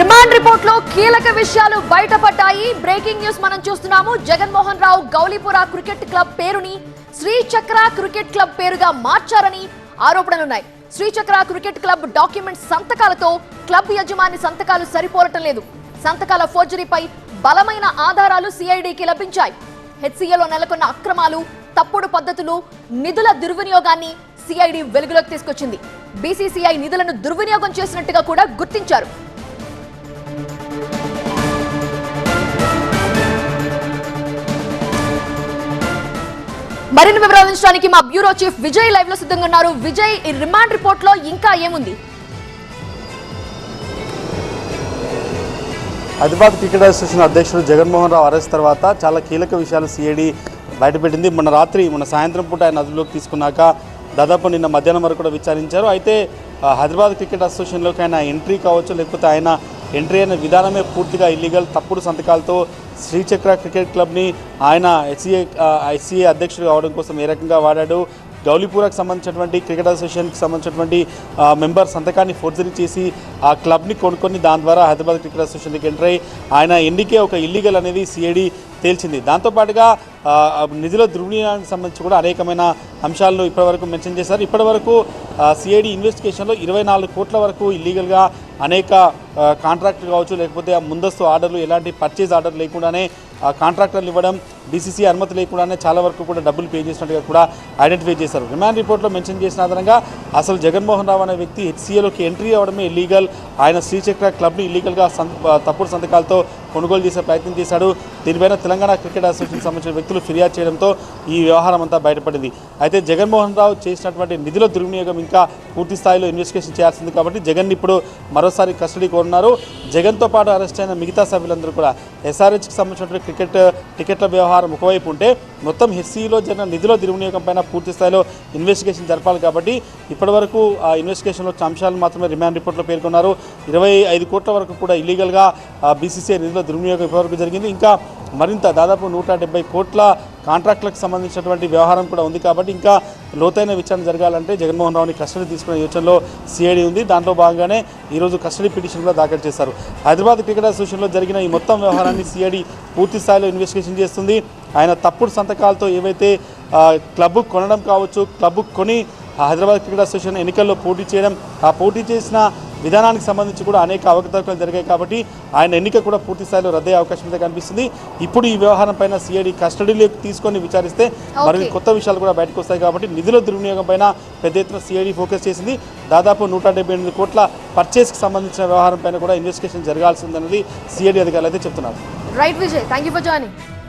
రిపోర్ట్లో కీలక విషయాలు బయటపడ్డాయి. బ్రేకింగ్ న్యూస్ మనం చూస్తున్నాము. జగన్మోహన్ రావు గౌలీపుర క్రికెట్ క్లబ్ పేరుని శ్రీచక్ర క్రికెట్ క్లబ్ పేరుగా మార్చారని ఆరోపణలున్నాయి శ్రీచక్ర క్రికెట్ క్లబ్ డాక్యుమెంట్స్ సంతకాలతో క్లబ్ యజమాని సంతకాలు సరిపోలటం లేదు. సంతకాల ఫోర్జరీపై బలమైన ఆధారాలు సిఐడికి లభించాయి. హెచ్సిఏలో నెలకొన్న అక్రమాలు తప్పుడు పద్ధతులు నిధుల దుర్వినియోగాన్ని సిఐడి వెలుగులోకి తీసుకొచ్చింది. బీసీసీఐ నిధులను దుర్వినియోగం చేసినట్టుగా కూడా గుర్తించారు. మరిన్ని వివరాలు అందించడానికి మా బ్యూరో చీఫ్ విజయ్ లైవ్లో సిద్ధంగా ఉన్నారు. విజయ్ ఈ రిమాండ్ రిపోర్ట్లో ఇంకా ఏముంది? హైదరాబాద్ క్రికెట్ అసోసియేషన్ అధ్యక్షుడు జగన్మోహన్ రావు అరెస్ట్ తర్వాత చాలా కీలక విషయాలు సిఐడి బయటపెట్టింది. మొన్న రాత్రి మొన్న సాయంత్రం పూట ఆయన అదుపులోకి తీసుకున్నాక దాదాపు నిన్న మధ్యాహ్నం వరకు కూడా విచారించారు. అయితే హైదరాబాద్ క్రికెట్ అసోసియేషన్లోకి ఆయన ఎంట్రీ కావచ్చు లేకపోతే ఆయన ఎంట్రీ అయిన విధానమే పూర్తిగా ఇల్లీగల్ తప్పుడు సంతకాలతో శ్రీచక్ర క్రికెట్ క్లబ్ని ఆయన హెచ్సిఏ హెచ్సిఏ అధ్యక్షుడు కావడం కోసం ఏ రకంగా వాడాడు గౌలీపురాకు సంబంధించినటువంటి క్రికెట్ అసోసియేషన్కి సంబంధించినటువంటి మెంబర్ సంతకాన్ని ఫోర్జరీ చేసి ఆ క్లబ్ని కొనుక్కొని దాని ద్వారా హైదరాబాద్ క్రికెట్ అసోసియేషన్కి ఎంటర్ అయ్యి ఆయన ఎన్నికే ఒక ఇల్లీగల్ అనేది సిఐడి తేల్చింది. దాంతోపాటుగా నిధుల దుర్వినియోగానికి సంబంధించి కూడా అనేకమైన అంశాలను ఇప్పటివరకు మెన్షన్ చేశారు. ఇప్పటివరకు సిఐడి ఇన్వెస్టిగేషన్లో ఇరవై నాలుగు కోట్ల వరకు ఇల్లీగల్గా అనేక ఆ, కావచ్చు లేకపోతే ఆ ముందస్తు ఆర్డర్లు ఎలాంటి పర్చేజ్ ఆర్డర్ లేకుండానే ఆ కాంట్రాక్టర్లు ఇవ్వడం డీసీసీ అనుమతి లేకుండానే చాలా వరకు కూడా డబ్బులు పే చేసినట్టుగా కూడా ఐడెంటిఫై చేశారు. రిమాండ్ రిపోర్ట్లో మెన్షన్ చేసిన ఆధారంగా అసలు జగన్మోహన్ రావు అనే వ్యక్తి హెచ్సీఏలోకి ఎంట్రీ అవ్వడమే ఇల్లీగల్ ఆయన శ్రీచక్ర క్లబ్ని ఇల్లీగల్గా తప్పుడు సంతకాలతో కొనుగోలు చేసే ప్రయత్నం చేశాడు. దీనిపైన తెలంగాణ క్రికెట్ అసోసియేషన్ సంబంధించిన వ్యక్తులు ఫిర్యాదు చేయడంతో ఈ వ్యవహారం అంతా బయటపడింది. అయితే జగన్మోహన్ రావు చేసినటువంటి నిధుల దుర్వినియోగం ఇంకా పూర్తి స్థాయిలో ఇన్వెస్టిగేషన్ చేయాల్సింది కాబట్టి జగన్ ఇప్పుడు మరోసారి కస్టడీ కోరున్నారు. జగన్తో పాటు అరెస్ట్ అయిన మిగతా సభ్యులందరూ కూడా ఎస్ఆర్హెచ్కి సంబంధించినటువంటి క్రికెట్ టికెట్ల వ్యవహారం ఒకవైపు ఉంటే మొత్తం హెచ్సిలో జరిగిన నిధుల దుర్వినియోగం పైన పూర్తి స్థాయిలో ఇన్వెస్టిగేషన్ జరపాలి కాబట్టి ఇప్పటివరకు ఆ ఇన్వెస్టిగేషన్లో అంశాలు మాత్రమే రిమాండ్ రిపోర్ట్లో పేర్కొన్నారు. ఇరవై ఐదు కోట్ల వరకు కూడా ఇల్లీగల్గా బీసీసీఐ నిధుల దుర్వినియోగం ఇప్పటివరకు జరిగింది. ఇంకా మరింత దాదాపు నూట కోట్ల కాంట్రాక్టులకు సంబంధించినటువంటి వ్యవహారం కూడా ఉంది కాబట్టి ఇంకా లోతైన విచారణ జరగాలంటే జగన్మోహన్ రావుని కస్టడీ తీసుకునే యోచనలో సిఐడి ఉంది. దాంట్లో భాగంగానే ఈరోజు కస్టడీ పిటిషన్ కూడా దాఖలు చేశారు. హైదరాబాద్ క్రికెట్ అసోసియేషన్లో జరిగిన ఈ మొత్తం వ్యవహారాన్ని సిఐడి పూర్తి స్థాయిలో ఇన్వెస్టిగేషన్ చేస్తుంది. ఆయన తప్పుడు సంతకాలతో ఏవైతే క్లబ్ కొనడం కావచ్చు క్లబ్ కొని హైదరాబాద్ క్రికెట్ అసోసియేషన్ ఎన్నికల్లో పోటీ చేయడం ఆ పోటీ చేసిన విధానానికి సంబంధించి కూడా అనేక అవకతవకలు జరిగాయి కాబట్టి ఆయన ఎన్నిక కూడా పూర్తి స్థాయిలో రద్దయ్యే అవకాశం అయితే కనిపిస్తుంది. ఇప్పుడు ఈ వ్యవహారం పైన సిఐడి కస్టడీలోకి తీసుకొని విచారిస్తే మరి కొత్త విషయాలు కూడా బయటకు వస్తాయి కాబట్టి నిధుల దుర్వినియోగం పైన పెద్ద ఎత్తున సిఐడి ఫోకస్ చేసింది. దాదాపు నూట డెబ్బై ఎనిమిది కోట్ల పర్చేస్కి సంబంధించిన వ్యవహారం పైన కూడా ఇన్వెస్టిగేషన్ జరగాల్సిందన్నది సిఐడి అధికారులు అయితే చెప్తున్నారు. Right Vijay thank you for joining